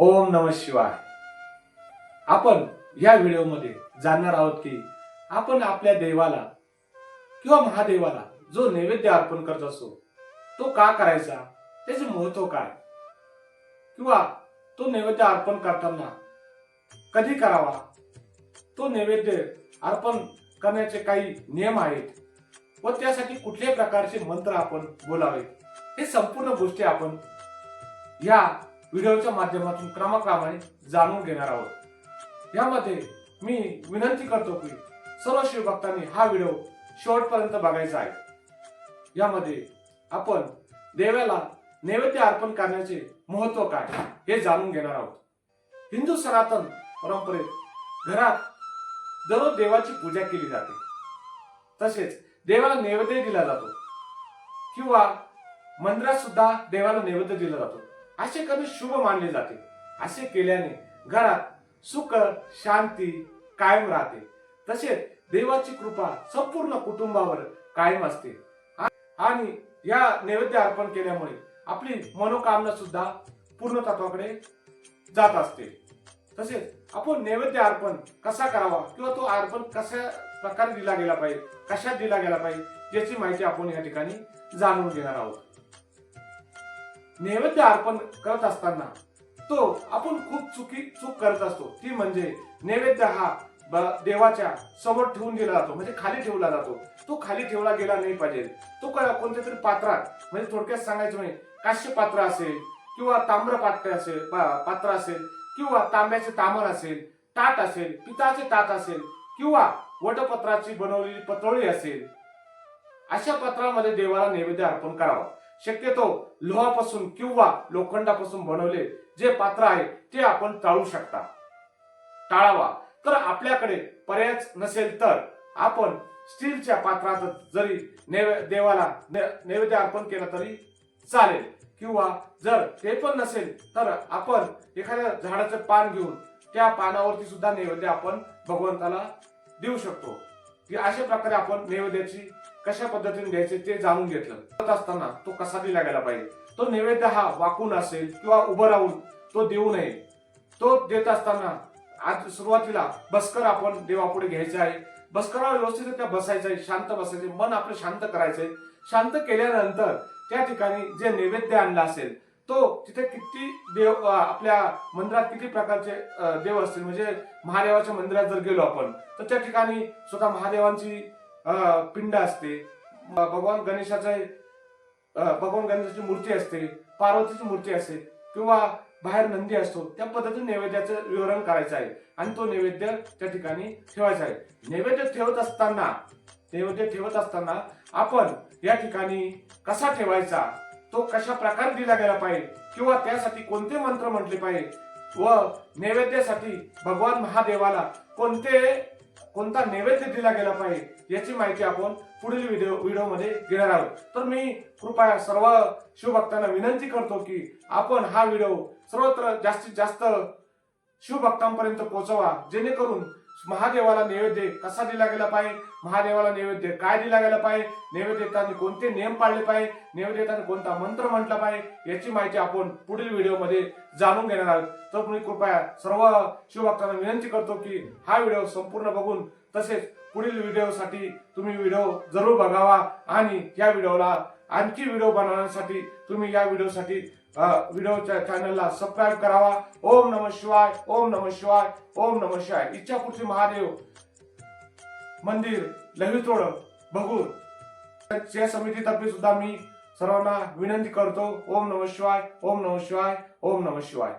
ओम नम शिवाय. आपण या व्हिडिओमध्ये जाणणार आहोत की आपण आपल्या देवाला किंवा महादेवाला जो नैवेद्य अर्पण करत असतो तो का करायचा? त्याचे महत्त्व काय? किंवा तो नैवेद्य अर्पण करताना कधी करावा? तो नैवेद्य अर्पण करण्याचे काही नियम आहेत? व त्यासाठी कुठल्याही प्रकारचे मंत्र आपण बोलावेत? हे संपूर्ण गोष्टी आपण या व्हिडिओच्या माध्यमातून क्रमाक्रमाने जाणून घेणार आहोत. यामध्ये मी विनंती करतो की सर्व शिवभक्तांनी हा व्हिडिओ शेवटपर्यंत बघायचा आहे. यामध्ये आपण देवाला नैवेद्य अर्पण करण्याचे महत्त्व काय हे जाणून घेणार आहोत. हिंदू सनातन परंपरेत घरात दररोज देवाची पूजा केली जाते. तसेच देवाला नैवेद्य दिला जातो. किंवा मंदिरात सुद्धा देवाला नैवेद्य दिला जातो. असे कमी शुभ मानले जाते. असे केल्याने घरात सुख शांती कायम राहते. तसेच देवाची कृपा संपूर्ण कुटुंबावर कायम असते. आणि या नैवेद्य अर्पण केल्यामुळे आपली मनोकामना सुद्धा पूर्णतत्वाकडे जात असते. तसेच आपण नैवेद्य अर्पण कसा करावा किंवा तो अर्पण कशा प्रकारे दिला गेला पाहिजे कशात दिला गेला पाहिजे याची माहिती आपण या ठिकाणी जाणून घेणार आहोत. नैवेद्य अर्पण करत असताना तो आपण खूप चुकी चूक करत असतो. ती म्हणजे नैवेद्य हा देवाच्या समोर ठेवून दिला जातो. म्हणजे खाली ठेवला जातो. तो खाली ठेवला गेला नाही पाहिजे. तो कोणत्या तरी पात्रात म्हणजे थोडक्यात सांगायचं म्हणजे काश्य पात्र असेल किंवा ताम्र पात्र असेल पात्र असेल किंवा तांब्याचे तामर असेल ताट असेल पिताचे ताट असेल किंवा वटपत्राची बनवलेली पतोळी असेल अशा पत्रामध्ये देवाला नैवेद्य अर्पण करावा. शक्यतो लोहापासून किंवा लोखंडापासून बनवले जे पात्र आहे ते आपण टाळू शकता. टाळावा. तर आपल्याकडे पर्यायच नसेल तर आपण स्टीलच्या पात्रात जरी नैवे देवाला नैवेद्य अर्पण केलं तरी चालेल. किंवा जर ते पण नसेल तर आपण एखाद्या झाडाचं पान घेऊन त्या पानावरती सुद्धा नैवेद्य आपण भगवंताला देऊ शकतो. की अशा प्रकारे आपण नैवेद्याची कशा पद्धतीने घ्यायचे ते जाणून घेतलं. करत असताना तो कसा दिला गेला पाहिजे? तो नैवेद्य हा वाकून असेल किंवा उभं राहून तो देऊ नये. तो देत असताना आज सुरुवातीला बस्कर आपण देवापुढे घ्यायचे आहे. बस्करावर व्यवस्थितरित्या बसायचं आहे शांत बसायचे मन आपलं शांत करायचंय. शांत केल्यानंतर त्या ठिकाणी जे नैवेद्य आणला असेल तो तिथे किती देव आपल्या मंदिरात किती प्रकारचे देव असतील म्हणजे महादेवाच्या मंदिरात जर गेलो आपण तर त्या ठिकाणी स्वतः महादेवांची पिंड असते. भगवान गणेशाचे भगवान गणेशाची मूर्ती असते पार्वतीची मूर्ती असते किंवा बाहेर नंदी असतो त्या पद्धतीने नैवेद्याचं विवरण करायचं आहे. आणि तो नैवेद्य त्या ठिकाणी ठेवायचा आहे. नैवेद्य ठेवत असताना नैवेद्य ठेवत असताना आपण या ठिकाणी कसा ठेवायचा तो कशा प्रकारे दिला गेला पाहिजे किंवा त्यासाठी कोणते मंत्र म्हटले पाहिजे व नैवेद्यासाठी भगवान महादेवाला कोणते कोणता नैवेद्य दिला गेला पाहिजे याची माहिती आपण पुढील व्हिडिओ व्हिडिओमध्ये घेणार आहोत. तर मी कृपया सर्व शिवभक्तांना विनंती करतो की आपण हा व्हिडिओ सर्वत्र जास्तीत जास्त शिवभक्तांपर्यंत पोहोचवा जेणेकरून महादेवाला नैवेद्य कसा दिला गेला पाहिजे? महादेवाला नैवेद्य काय दिला गेला पाहिजे? नैवेद्य देताना कोणते नियम पाळले पाहिजे? नैवेद्य देताना कोणता मंत्र म्हटला पाहिजे? याची माहिती आपण पुढील व्हिडिओमध्ये जाणून घेणार आहोत. तर तुम्ही कृपया सर्व शिवभक्तांना विनंती करतो की हा व्हिडिओ संपूर्ण बघून तसेच पुढील व्हिडिओसाठी तुम्ही व्हिडिओ जरूर बघावा आणि या व्हिडिओला आणखी व्हिडिओ बनवण्यासाठी तुम्ही या व्हिडिओसाठी व्हिडिओच्या चॅनलला सबस्क्राईब करावा. ओम नम शिवाय ओम नम शिवाय ओम नम शिवाय. इच्छापूर्ती महादेव मंदिर लहितोड बघूर या समितीतर्फे सुद्धा मी सर्वांना विनंती करतो ओम नम शिवाय ओम नम शिवाय ओम नम शिवाय.